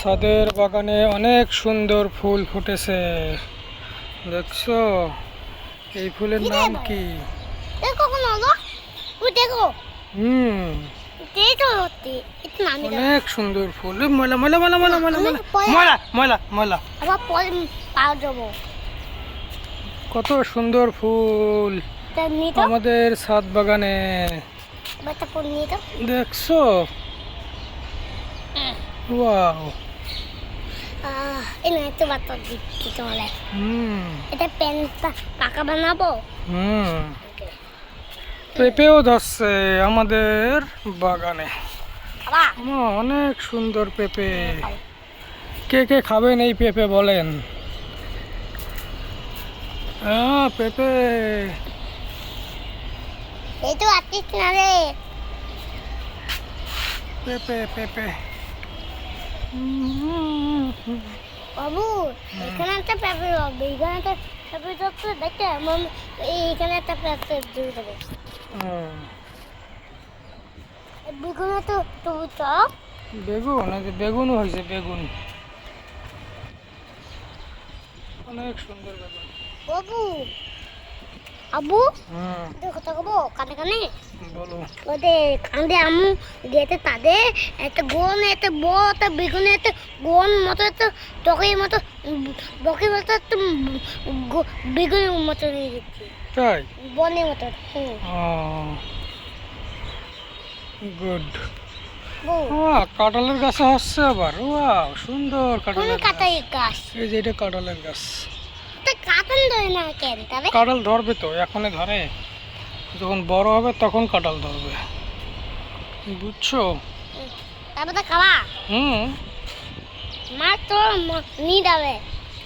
ছাদের বাগানে অনেক সুন্দর ফুল ফুটেছে। দেখছ? এই ফুলের নাম কি? হুম। অনেক সুন্দর ফুল। ময়লা ময়লা ময়লা ময়লা ময়লা ময়লা। ময়লা ময়লা কত সুন্দর ফুল আমাদের ছাদ বাগানে। দেখছ? তা নিয়ে তো বাচ্চা দিচ্ছি তোমার হুম। এটা প্যান্টটা পাকা বানাবো? হুম। পেঁপেও ধরছে আমাদের বাগানে। অনেক সুন্দর পেঁপে। কে কে খাবেন এই পেঁপে বলেন? পেঁপে। এই তো আছিস পেঁপে পেঁপে। বাবু এখানে একটা পেপার হবে এখানে একটা পেপার ধরতে দেখতে মম এইখানে একটা পেপার দিয়ে দেবো হুম। বেগুনে তো তো চপ। বেগুন বেগুনও হয়েছে বেগুন। অনেক সুন্দর বেগুন। বাবু আবু তো গো কানে কানে? বলো। ওদের কান্দে আমু গেতে তাদের একটা গোন একটা বড় একটা বেগুনে একটা গোন মতো একটা টকের মতো বকের মতো একটা বেগুনের মতো নিয়ে দিচ্ছি তাই? বনের মতো হুম গুড। কাঁঠালের গাছে হচ্ছে আবার। ওয়াও সুন্দর কাঁঠালের গাছ। এই যে এটা কাঁঠালের গাছ। ধরে না কেন? তবে কাঁঠাল ধরবে তো এখনই ধরে। যখন বড় হবে তখন কাঁঠাল ধরবে। বুঝছ? তারপর তো খাওয়া। হুম। মা তো নিয়ে যাবে।